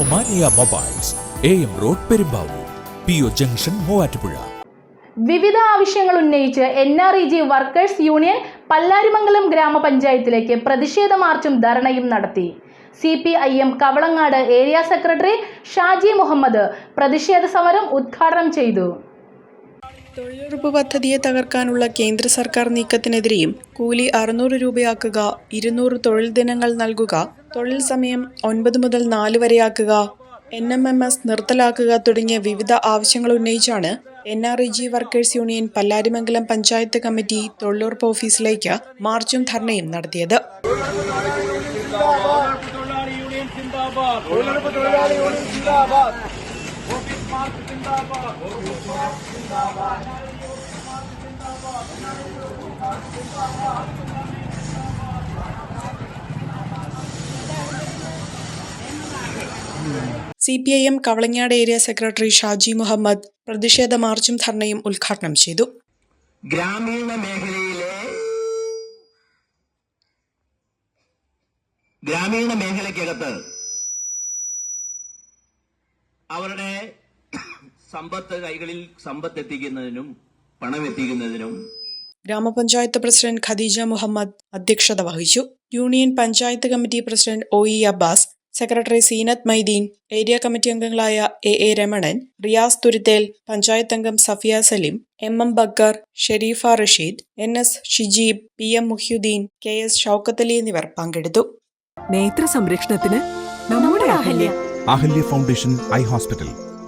Omania mobiles A road Perumbavoor P O junction Muvattupuzha. വിവിധ ആവശ്യങ്ങൾ ഉന്നയിച്ച് N R E G workers union Pallarimangalam ഗ്രാമപഞ്ചായത്തിലേക്ക് പ്രതിഷേധ മാർച്ചും ധർണയും നടത്തി. C P I M Kavalangad area secretary Shaji Muhammad പ്രതിഷേധ സമരം ഉദ്ഘാടനം ചെയ്തു. തൊഴിലുറപ്പ് പദ്ധതിയെ തകർക്കാനുള്ള കേന്ദ്ര സർക്കാർ നീക്കത്തിനെതിരെയും കൂലി അറുന്നൂറ് രൂപയാക്കുക ഇരുന്നൂറ് തൊഴിൽ ദിനങ്ങൾ നൽകുക തൊഴിൽ സമയം ഒൻപത് മുതൽ നാല് വരെയാക്കുക എൻ എം എം എസ് നിർത്തലാക്കുക തുടങ്ങിയ വിവിധ ആവശ്യങ്ങൾ ഉന്നയിച്ചാണ് N R E G workers union Pallarimangalam panchayat committee തൊഴിലുറപ്പ് ഓഫീസിലേക്ക് മാർച്ചും ധർണയും നടത്തിയത്. തൊഴിലുറപ്പ് തൊഴിലാളി union C P I M Kavalangad area secretary Shaji Muhammad പ്രതിഷേധ മാർച്ചും ധർണയും ഉദ്ഘാടനം ചെയ്തു. ഗ്രാമീണ മേഖലയിലെ ഗ്രാമീണ മേഖലയ്ക്കകത്ത് അവരുടെ സമ്പത്ത് കൈകളിൽ സമ്പത്ത് എത്തിക്കുന്നതിനും പണം എത്തിക്കുന്നതിനും ഗ്രാമപഞ്ചായത്ത് പ്രസിഡന്റ് ഖദീജ മുഹമ്മദ് അധ്യക്ഷത വഹിച്ചു. Union panchayat committee president O E Abbas secretary Seenath Maideen area committee അംഗങ്ങളായ എ എ രമണൻ റിയാസ് തുരുത്തേൽ പഞ്ചായത്ത് അംഗം Safiya Saleem M M Bakkar Sherifa Rasheed N S Shijeeb P M Muhyuddin K S Shoukathali എന്നിവർ പങ്കെടുത്തു. നേത്ര സംരക്ഷണത്തിന് നമ്മുടെ Ahalya. Ahalya foundation eye hospital.